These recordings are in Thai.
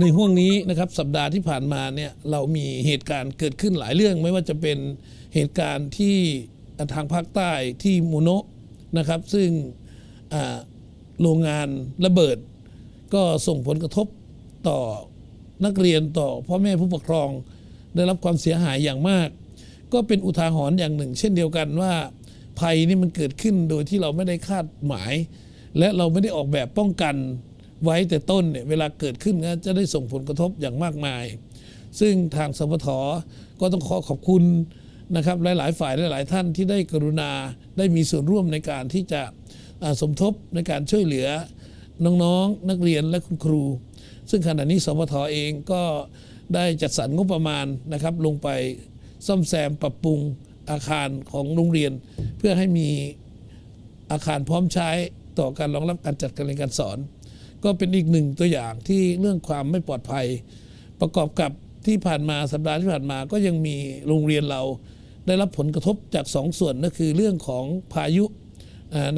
ในห่วงนี้นะครับสัปดาห์ที่ผ่านมาเนี่ยเรามีเหตุการณ์เกิดขึ้นหลายเรื่อง ไม่ว่าจะเป็นเหตุการณ์ที่ทางภาคใต้ที่โมโนะนะครับ ซึ่งโรงงานระเบิด ก็ส่งผลกระทบต่อนักเรียนต่อพ่อแม่ผู้ปกครองได้รับความเสียหายอย่างมาก ก็เป็นอุทาหรณ์อย่างหนึ่ง เช่นเดียวกันว่า ภัยนี่มันเกิดขึ้นโดยที่เราไม่ได้คาดหมาย และเราไม่ได้ออกแบบป้องกันไว้แต่ต้นเนี่ยเวลาเกิดขึ้นก็จะได้ส่งผลกระทบอย่างมากมาย ซึ่งทางสพทก็ต้องขอขอบคุณนะครับหลาย ๆ ฝ่ายหลาย ๆ ท่านที่ได้กรุณาได้มีส่วนร่วมในการที่จะสมทบในการช่วยเหลือน้อง ๆ นักเรียนและคุณครู ซึ่งขณะนี้สพทเองก็ได้จัดสรรงบประมาณนะครับลงไปซ่อมแซมปรับปรุงอาคารของโรงเรียน พื่อให้มีอาคารพร้อมใช้ต่อการรองรับการจัดการเรียนการสอน ก็เป็นอีกหนึ่งตัวอย่างที่เรื่องความไม่ปลอดภัย ประกอบกับที่ผ่านมาสัปดาห์ที่ผ่านมาก็ยังมีโรงเรียนเราได้รับผลกระทบจากสองส่วนก็คือเรื่องของพายุ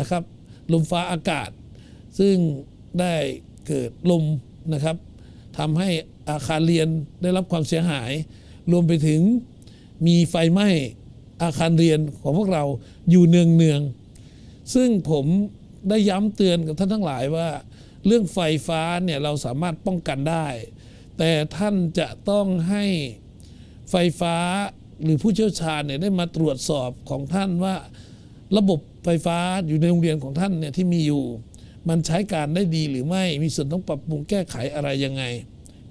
นะครับลมฟ้าอากาศ ซึ่งได้เกิดลมนะครับทำให้อาคารเรียนได้รับความเสียหาย รวมไปถึงมีไฟไหม้ อาคารเรียนของพวกเราอยู่เนืองเนืองซึ่งผมได้ย้ำเตือนกับท่านทั้งหลายว่า เรื่องไฟฟ้าเนี่ยเราสามารถป้องกันได้ แต่ท่านจะต้องให้ไฟฟ้าหรือผู้เชี่ยวชาญเนี่ยได้มาตรวจสอบของท่านว่า ระบบไฟฟ้าอยู่ในโรงเรียนของท่านเนี่ยที่มีอยู่ มันใช้การได้ดีหรือไม่มีส่วนต้องปรับปรุงแก้ไขอะไรยังไง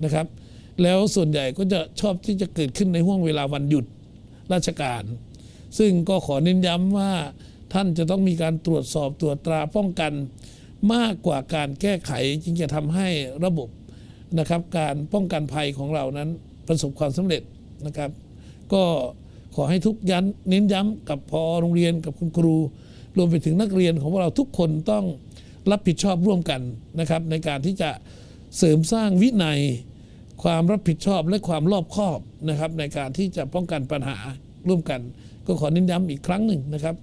นะครับ แล้วส่วนใหญ่ก็จะชอบที่จะเกิดขึ้นในห่วงเวลาวันหยุดราชการ ซึ่งก็ขอเน้นย้ำว่าท่านจะต้องมีการตรวจสอบตรวจตราป้องกัน มากกว่าการแก้ไขจึงจะทำให้ระบบนะครับ การป้องกันภัยของเรานั้นประสบความสำเร็จนะครับ ก็ขอให้ทุกยันเน้นย้ำกับพอโรงเรียนกับคุณครู รวมไปถึงนักเรียนของเราทุกคนต้องรับผิดชอบร่วมกันนะครับ ในการที่จะเสริมสร้างวินัย ความรับผิดชอบและความรอบคอบนะครับ ในการที่จะป้องกันปัญหา ร่วมกัน ก็ขอเน้นย้ำอีกครั้งหนึ่งนะครับ